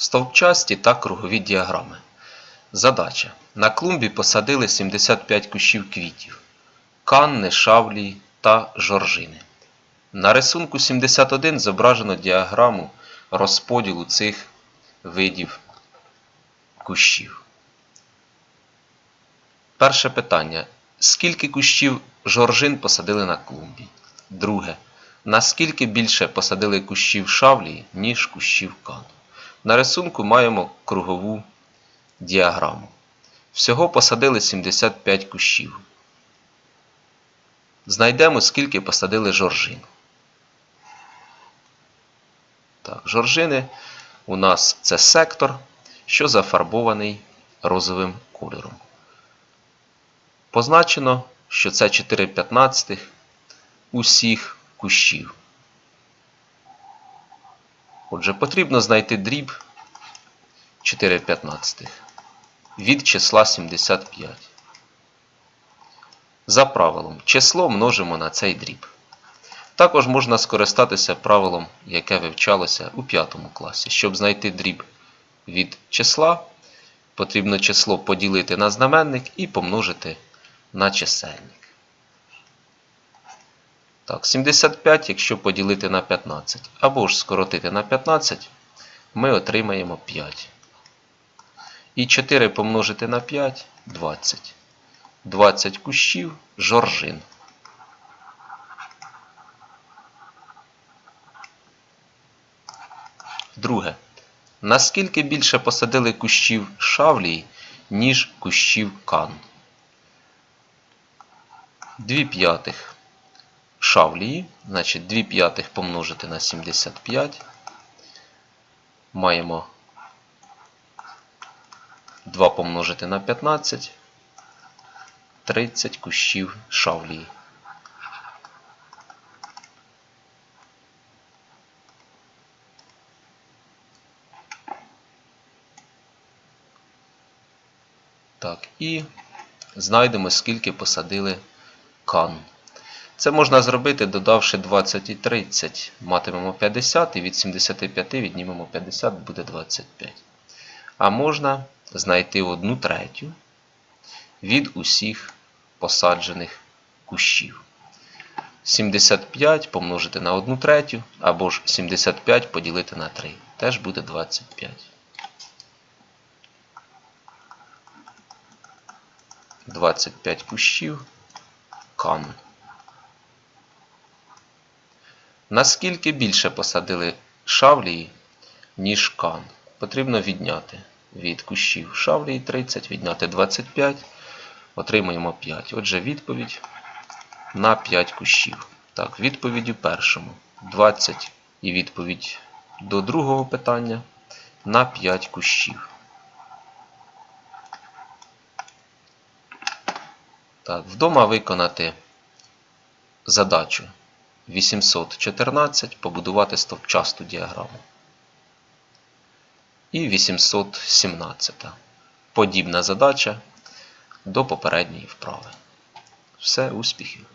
Стовпчасті та кругові діаграми. Задача. На клумбі посадили 75 кущів квітів, канни, шавлії та жоржини. На рисунку 71 зображено діаграму розподілу цих видів кущів. Перше питання. Скільки кущів жоржин посадили на клумбі? Друге. Наскільки більше посадили кущів шавлії, ніж кущів кану? На рисунку маємо кругову діаграму. Всього посадили 75 кущів. Знайдемо, скільки посадили жоржин. Так, жоржини у нас це сектор, що зафарбований розовим кольором. Позначено, що це 4 п'ятнадцятих усіх кущів. Отже, потрібно знайти дріб 4 п'ятнадцятих від числа 75. За правилом, число множимо на цей дріб. Також можна скористатися правилом, яке вивчалося у 5 класі. Щоб знайти дріб від числа, потрібно число поділити на знаменник і помножити на чисельник. Так, 75, якщо поділити на 15, або ж скоротити на 15, ми отримаємо 5. І 4 помножити на 5 20. 20 кущів жоржин. Друге. Наскільки більше посадили кущів шавлії, ніж кущів кан? 2 п'ятих шавлії, значить 2 п'ятих помножити на 75. Маємо 2 помножити на 15, 30 кущів шавлії. Так, і знайдемо, скільки посадили кан. Це можна зробити, додавши 20 і 30. Матимемо 50 і від 75 віднімемо 50, буде 25. А можна знайти одну третю від усіх посаджених кущів. 75 помножити на 1 третю, або ж 75 поділити на 3. Теж буде 25. 25 кущів кану. Наскільки більше посадили шавлії, ніж кан? Потрібно відняти від кущів шавлії 30, відняти 25, отримаємо 5. Отже, відповідь на 5 кущів. Так, відповідь у першому 20 і відповідь до другого питання на 5 кущів. Так, вдома виконати задачу 814 побудувати стовпчасту діаграму. І 817. Подібна задача до попередньої вправи. Все, успіхів!